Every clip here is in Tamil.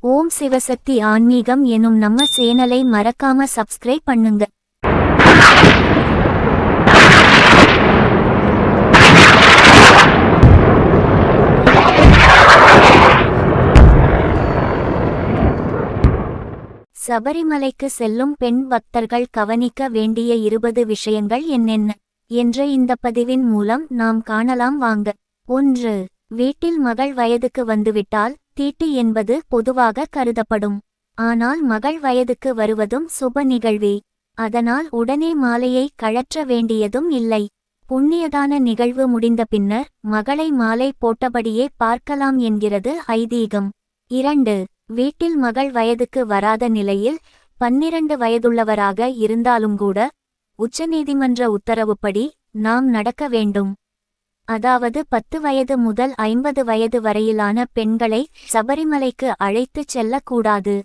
ஓம் சிவசக்தி ஆன்மீகம் எனும் நம்ம சேனலை மறக்காம சப்ஸ்கிரைப் பண்ணுங்க. சபரிமலைக்கு செல்லும் பெண் பக்தர்கள் கவனிக்க வேண்டிய இருபது விஷயங்கள் என்னென்ன? என்ற இந்த பதிவின் மூலம் நாம் காணலாம் வாங்க. ஒன்று வீட்டில் மகள் வயதுக்கு வந்துவிட்டால் தீட்டு என்பது பொதுவாக கருதப்படும். ஆனால் மகள் வயதுக்கு வருவதும் சுப நிகழ்வே. அதனால் உடனே மாலையை கழற்ற வேண்டியதும் இல்லை. புண்ணியதான நிகழ்வு முடிந்த பின்னர் மகளை மாலை போட்டபடியே பார்க்கலாம் என்கிறது ஐதீகம். இரண்டு வீட்டில் மகள் வயதுக்கு வராத நிலையில் பன்னிரண்டு வயதுள்ளவராக இருந்தாலும் கூட உச்சநீதிமன்ற உத்தரவுப்படி நாம் நடக்க வேண்டும். அதாவது பத்து வயது முதல் ஐம்பது வயது வரையிலான பெண்களை சபரிமலைக்கு அழைத்துச் செல்லக்கூடாது.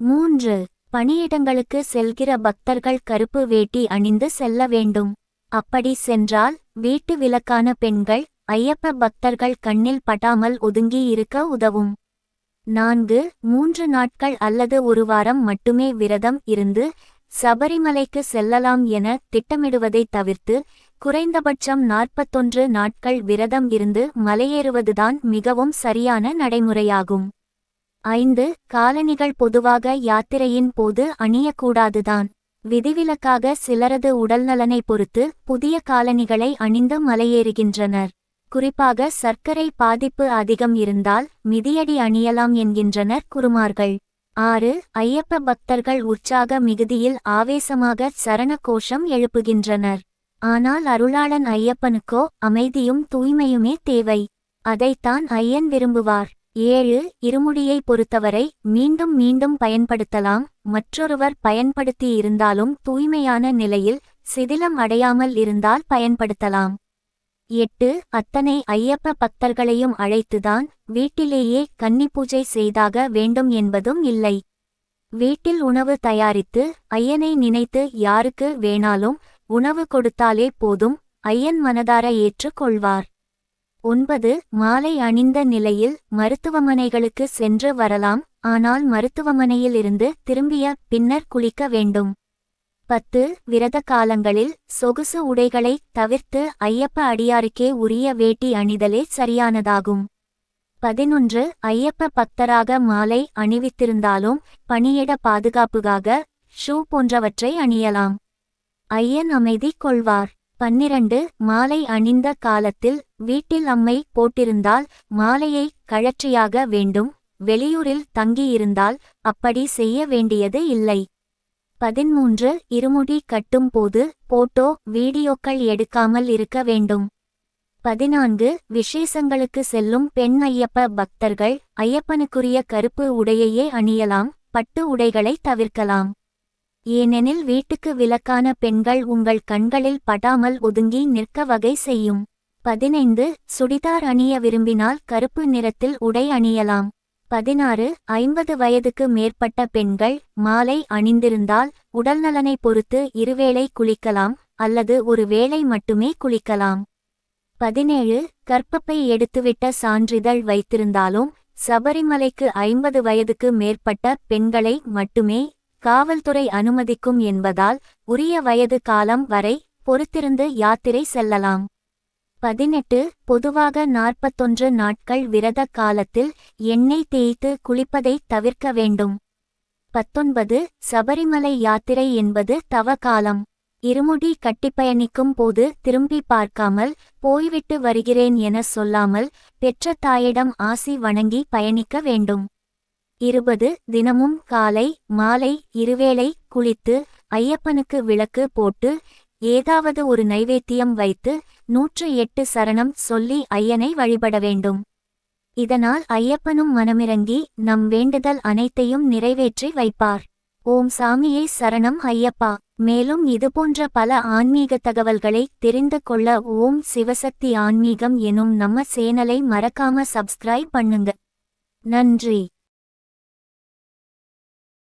மூன்று. பணியிடங்களுக்கு செல்கிற பக்தர்கள் கருப்பு வேட்டி அணிந்து செல்ல வேண்டும். அப்படி சென்றால் வீட்டு விலக்கான பெண்கள் ஐயப்ப பக்தர்கள் கண்ணில் படாமல் ஒதுங்கி இருக்க உதவும். நான்கு. மூன்று நாட்கள் அல்லது ஒரு வாரம் மட்டுமே விரதம் இருந்து சபரிமலைக்கு செல்லலாம் என திட்டமிடுவதை தவிர்த்து குறைந்தபட்சம் நாற்பத்தொன்று நாட்கள் விரதம் இருந்து மலையேறுவதுதான் மிகவும் சரியான நடைமுறையாகும். ஐந்து காலணிகள் பொதுவாக யாத்திரையின் போது அணியக்கூடாதுதான். விதிவிலக்காக சிலரது உடல்நலனை பொறுத்து புதிய காலணிகளை அணிந்து மலையேறுகின்றனர். குறிப்பாக சர்க்கரை பாதிப்பு அதிகம் இருந்தால் மிதியடி அணியலாம் என்கின்றனர் குருமார்கள். ஆறு ஐயப்ப பக்தர்கள் உற்சாக மிகுதியில் ஆவேசமாக சரண கோஷம் எழுப்புகின்றனர். ஆனால் அருளாளன் ஐயப்பனுக்கோ அமைதியும் தூய்மையுமே தேவை. அதைத்தான் ஐயன் விரும்புவார். ஏழு இருமுடியை பொறுத்தவரை மீண்டும் மீண்டும் பயன்படுத்தலாம். மற்றொருவர் பயன்படுத்தி இருந்தாலும் தூய்மையான நிலையில் சிதிலம் அடையாமல் இருந்தால் பயன்படுத்தலாம். எட்டு அத்தனை ஐயப்ப பக்தர்களையும் அழைத்துதான் வீட்டிலேயே கன்னி பூஜை செய்தாக வேண்டும் என்பதும் இல்லை. வீட்டில் உணவு தயாரித்து ஐயனை நினைத்து யாருக்கு வேணாலும் உணவு கொடுத்தாலே போதும் ஐயன் மனதார ஏற்றுக் கொள்வார். ஒன்பது மாலை அணிந்த நிலையில் மருத்துவமனைகளுக்கு சென்று வரலாம் ஆனால் மருத்துவமனையில் இருந்து திரும்பிய பின்னர் குளிக்க வேண்டும். பத்து விரத காலங்களில் சொகுசு உடைகளை தவிர்த்து ஐயப்ப அடியாருக்கே உரிய வேட்டி அணிதலே சரியானதாகும். பதினொன்று ஐயப்ப பக்தராக மாலை அணிவித்திருந்தாலும் பணியிட பாதுகாப்புக்காக ஷூ போன்றவற்றை அணியலாம். ஐயன் அமைதி கொள்வார். பன்னிரண்டு மாலை அணிந்த காலத்தில் வீட்டில் அம்மை போட்டிருந்தால் மாலையை கழற்றியாக வேண்டும். வெளியூரில் தங்கியிருந்தால் அப்படி செய்ய வேண்டியது இல்லை. பதிமூன்று இருமுடி கட்டும் போது போட்டோ வீடியோக்கள் எடுக்காமல் இருக்க வேண்டும். பதினான்கு விசேஷங்களுக்கு செல்லும் பெண் ஐயப்ப பக்தர்கள் ஐயப்பனுக்குரிய கருப்பு உடையையே அணியலாம் பட்டு உடைகளை தவிர்க்கலாம். ஏனெனில் வீட்டுக்கு விலக்கான பெண்கள் உங்கள் கண்களில் படாமல் ஒதுங்கி நிற்க வகை செய்யும். பதினைந்து சுடிதார் அணிய விரும்பினால் கருப்பு நிறத்தில் உடை அணியலாம். பதினாறு ஐம்பது வயதுக்கு மேற்பட்ட பெண்கள் மாலை அணிந்திருந்தால் உடல்நலனை பொறுத்து இருவேளை குளிக்கலாம் அல்லது ஒரு வேளை மட்டுமே குளிக்கலாம். பதினேழு கற்பப்பை எடுத்துவிட்ட சான்றிதழ் வைத்திருந்தாலும் சபரிமலைக்கு ஐம்பது வயதுக்கு மேற்பட்ட பெண்களை மட்டுமே காவல்துறை அனுமதிக்கும் என்பதால் உரிய வயது காலம் வரை பொறுத்திருந்து யாத்திரை செல்லலாம். பதினெட்டு பொதுவாக நாற்பத்தொன்று நாட்கள் விரத காலத்தில் எண்ணெய் தேய்த்து குளிப்பதை தவிர்க்க வேண்டும். பத்தொன்பது சபரிமலை யாத்திரை என்பது தவ காலம். இருமுடி கட்டிப்பயணிக்கும் போது திரும்பி பார்க்காமல் போய்விட்டு வருகிறேன் என சொல்லாமல் பெற்ற தாயிடம் ஆசி வணங்கி பயணிக்க வேண்டும். இருபது தினமும் காலை மாலை இருவேளை குளித்து ஐயப்பனுக்கு விளக்கு போட்டு ஏதாவது ஒரு நைவேத்தியம் வைத்து நூற்று எட்டு சரணம் சொல்லி ஐயனை வழிபட வேண்டும். இதனால் ஐயப்பனும் மனமிறங்கி நம் வேண்டுதல் அனைத்தையும் நிறைவேற்றி வைப்பார். ஓம் சாமியே சரணம் ஐயப்பா. மேலும் இதுபோன்ற பல ஆன்மீக தகவல்களை தெரிந்து கொள்ள ஓம் சிவசக்தி ஆன்மீகம் எனும் நம்ம சேனலை மறக்காம சப்ஸ்கிரைப் பண்ணுங்க. நன்றி.